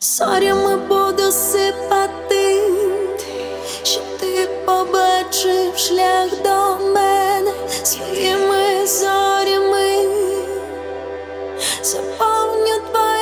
сорями буду сипати, що ти побачив шлях до мене своїми зорями, заповню твої.